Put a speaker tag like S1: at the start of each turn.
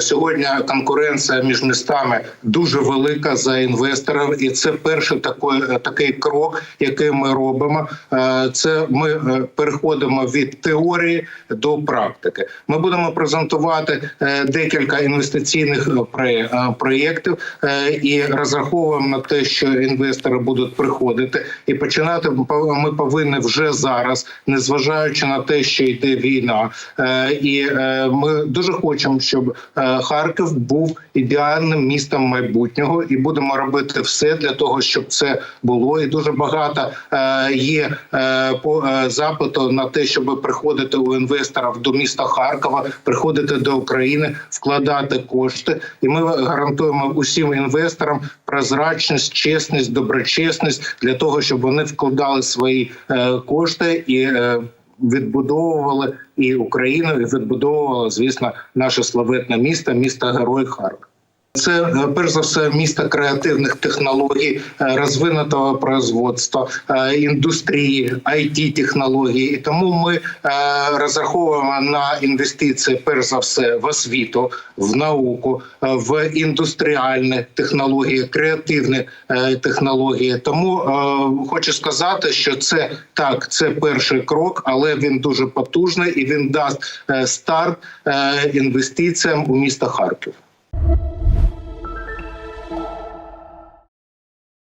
S1: Сьогодні конкуренція між містами дуже велика за інвесторів, і це перший такий, такий крок, який ми робимо. Е, Це ми е, переходимо від теорії до практики. Ми будемо презентувати е, декілька інвестиційних проєктів і розраховуємо на те, що інвестори будуть приходити і починати. Ми повинні вже зараз, незважаючи на те, що йде війна, і ми дуже хочемо, щоб Харків був ідеальним містом майбутнього, і будемо робити все для того, щоб це було. І дуже багато е, є е, по е, запиту на те, щоб приходити у інвесторів до міста Харкова, приходити до України, вкладати кошти. І ми гарантуємо усім інвесторам прозрачність, чесність, доброчесність для того, щоб вони вкладали свої е, кошти і. Відбудовували і Україну, і відбудовувала, звісно, наше славетне місто, місто Герой Харків. Це е, перш за все місто креативних технологій, е, розвинутого производства, е, індустрії, it технології. І тому ми розраховуємо на інвестиції, перш за все, в освіту, в науку, в індустріальні технології, креативні технології. Тому хочу сказати, що це так, це перший крок, але він дуже потужний і він дасть старт інвестиціям у місто Харків.